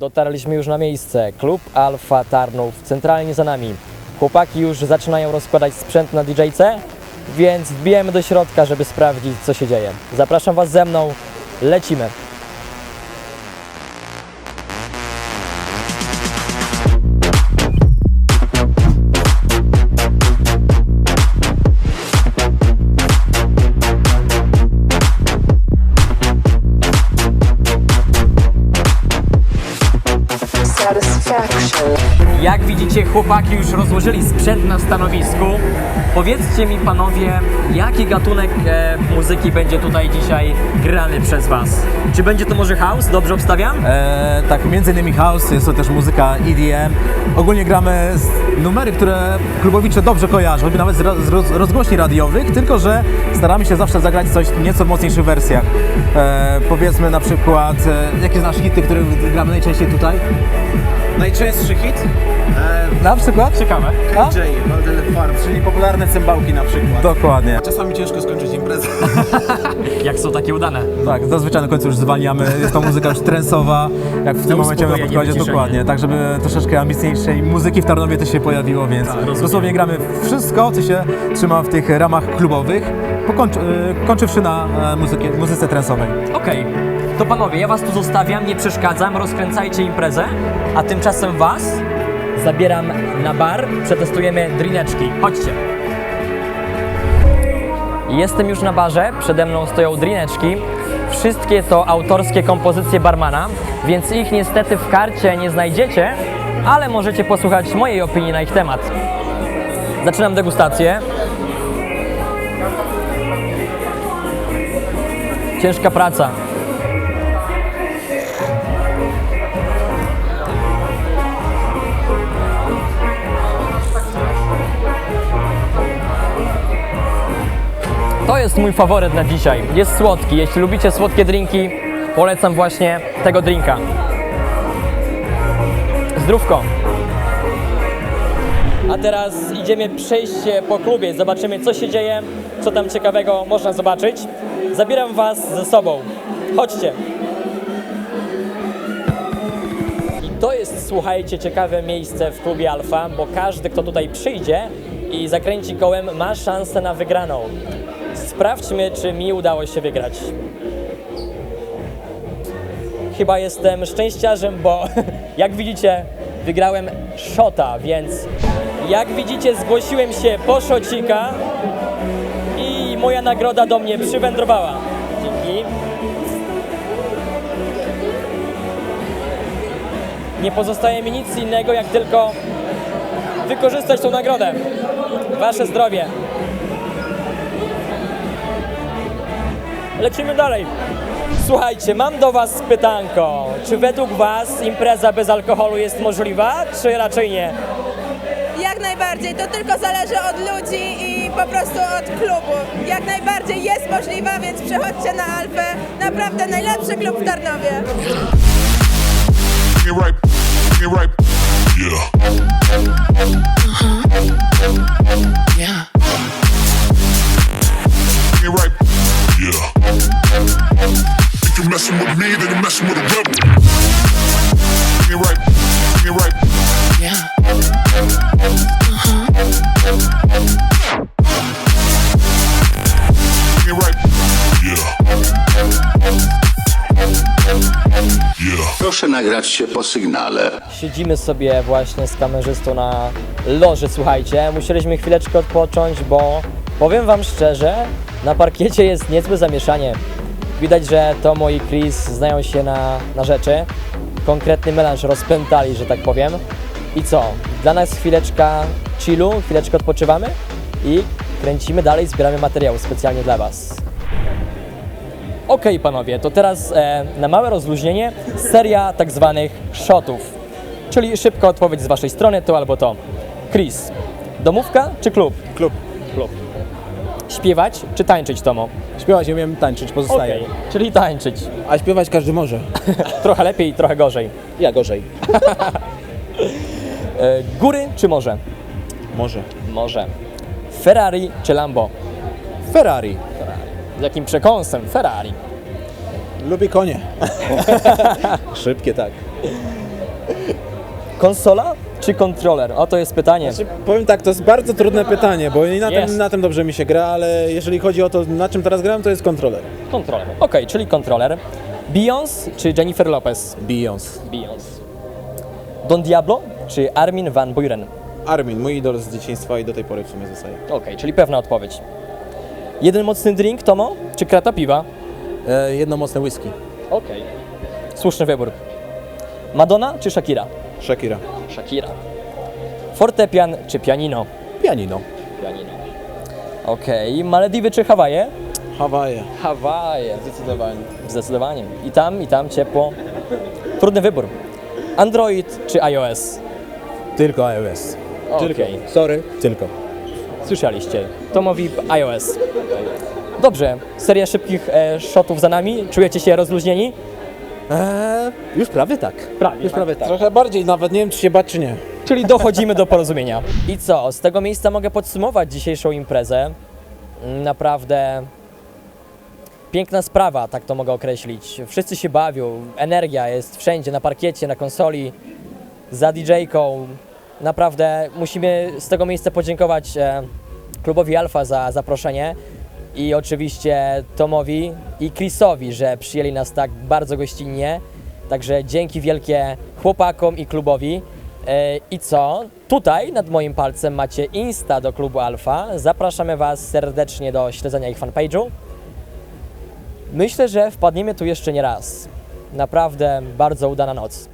Dotarliśmy już na miejsce. Klub Alfa Tarnów, centralnie za nami. Chłopaki już zaczynają rozkładać sprzęt na DJ-ce, więc wbijemy do środka, żeby sprawdzić, co się dzieje. Zapraszam Was ze mną. Lecimy. Jak widzicie, chłopaki już rozłożyli sprzęt na stanowisku. Powiedzcie mi, panowie, jaki gatunek e, muzyki będzie tutaj dzisiaj grany przez Was? Czy będzie to może house? Dobrze obstawiam? E, tak, między innymi house, jest to też muzyka EDM. Ogólnie gramy z numery, które klubowicze dobrze kojarzą, choćby nawet z, roz, roz, rozgłośni radiowych, tylko że staramy się zawsze zagrać coś w nieco mocniejszych wersjach. E, powiedzmy na przykład, e, jakie znasz hity, które gramy najczęściej tutaj? Najczęstszy hit? Na przykład? Ciekawe. A? J, Golden Farms, czyli popularne cymbałki na przykład. Dokładnie. Czasami ciężko skończyć imprezę. Jak są takie udane? Tak, zazwyczaj na końcu już zwalniamy, jest to muzyka już trensowa, jak w tym momencie na podkładzie, dokładnie, tak żeby troszeczkę ambitniejszej muzyki w Tarnowie też się pojawiło, więc rozumiem. dosłownie gramy wszystko, co się trzyma w tych ramach klubowych, pokończ, y, kończywszy na e, muzyki, muzyce trensowej. Okej, to panowie, ja was tu zostawiam, nie przeszkadzam, rozkręcajcie imprezę, a tymczasem was zabieram na bar, przetestujemy drineczki. Chodźcie. Jestem już na barze, przede mną stoją drineczki. Wszystkie to autorskie kompozycje barmana, więc ich niestety w karcie nie znajdziecie, ale możecie posłuchać mojej opinii na ich temat. Zaczynam degustację. Ciężka praca. To jest mój faworyt na dzisiaj. Jest słodki. Jeśli lubicie słodkie drinki, polecam właśnie tego drinka. Zdrówko. A teraz idziemy przejść po klubie. Zobaczymy, co się dzieje, co tam ciekawego można zobaczyć. Zabieram Was ze sobą. Chodźcie. I to jest, słuchajcie, ciekawe miejsce w klubie Alfa, bo każdy, kto tutaj przyjdzie i zakręci kołem, ma szansę na wygraną. Sprawdźmy, czy mi udało się wygrać. Chyba jestem szczęściarzem, bo jak widzicie, wygrałem szota, więc jak widzicie, zgłosiłem się po szocika i moja nagroda do mnie przywędrowała. Dzięki. Nie pozostaje mi nic innego, jak tylko wykorzystać tą nagrodę. Wasze zdrowie. Lecimy dalej. Słuchajcie, mam do Was pytanko. Czy według Was impreza bez alkoholu jest możliwa, czy raczej nie? Jak najbardziej, to tylko zależy od ludzi i po prostu od klubu. Jak najbardziej jest możliwa, więc przychodźcie na Alfę. Naprawdę najlepszy klub w Tarnowie. Get right. Yeah. Me, then you're messing with a rebel. Get right, get right. Yeah. Get right. Yeah. Yeah. Proszę nagrać się po sygnale. Siedzimy sobie właśnie z kamerzystą na loży, słuchajcie. Musieliśmy chwileczkę odpocząć, bo powiem Wam szczerze, na parkiecie jest niezłe zamieszanie. Widać, że Tomo i Chris znają się na, na rzeczy. Konkretny melanż rozpętali, że tak powiem. I co? Dla nas chwileczka chillu, chwileczkę odpoczywamy i kręcimy dalej, zbieramy materiał specjalnie dla Was. Okej, panowie, to teraz e, na małe rozluźnienie seria tak zwanych shotów. Czyli szybka odpowiedź z waszej strony, to albo to. Chris, domówka czy klub? Klub. Klub. Śpiewać czy tańczyć, Tomo? Śpiewać nie umiem tańczyć, pozostaje. Okej, czyli tańczyć. A śpiewać każdy może. Trochę lepiej, trochę gorzej. Ja gorzej. E, góry czy morze? Może. Morze. Ferrari czy Lambo? Ferrari. Z jakim przekąsem? Ferrari. Lubię konie. Szybkie, tak. Konsola czy kontroler? O, to jest pytanie. Znaczy, powiem tak, to jest bardzo trudne pytanie, bo i na, Jest. tym, na tym dobrze mi się gra, ale jeżeli chodzi o to, na czym teraz gram, to jest kontroler. Kontroler. Okej, czyli kontroler. Beyoncé czy Jennifer Lopez? Beyoncé. Beyoncé. Don Diablo czy Armin van Buuren? Armin, mój idol z dzieciństwa i do tej pory w sumie zostaje. Okej, czyli pewna odpowiedź. Jeden mocny drink, Tomo? Czy krata piwa? E, jedno mocne whisky. Okej. Słuszny wybór. Madonna czy Shakira? Shakira. Shakira. Fortepian czy pianino? Pianino. Pianino. Okej, Malediwy czy Hawaje? Hawaje. Hawaje. Zdecydowanie. Zdecydowanie. I tam, i tam ciepło. Trudny wybór. Android czy iOS? Tylko iOS. Okej. Sorry. Tylko. Słyszeliście. To mówi iOS. Dobrze. Seria szybkich e, shotów za nami. Czujecie się rozluźnieni? Eee, już prawie tak. Prawie. Już prawie tak. Trochę bardziej, nawet nie wiem, czy się bać, czy nie. Czyli dochodzimy do porozumienia. I co? Z tego miejsca mogę podsumować dzisiejszą imprezę. Naprawdę piękna sprawa, tak to mogę określić. Wszyscy się bawią, energia jest wszędzie, na parkiecie, na konsoli, za DJ-ką. Naprawdę musimy z tego miejsca podziękować e, klubowi Alfa za zaproszenie i oczywiście Tomowi i Chrisowi, że przyjęli nas tak bardzo gościnnie. Także dzięki wielkie chłopakom i klubowi. E, I co? Tutaj nad moim palcem macie Insta do klubu Alfa. Zapraszamy Was serdecznie do śledzenia ich fanpage'u. Myślę, że wpadniemy tu jeszcze nie raz. Naprawdę bardzo udana noc.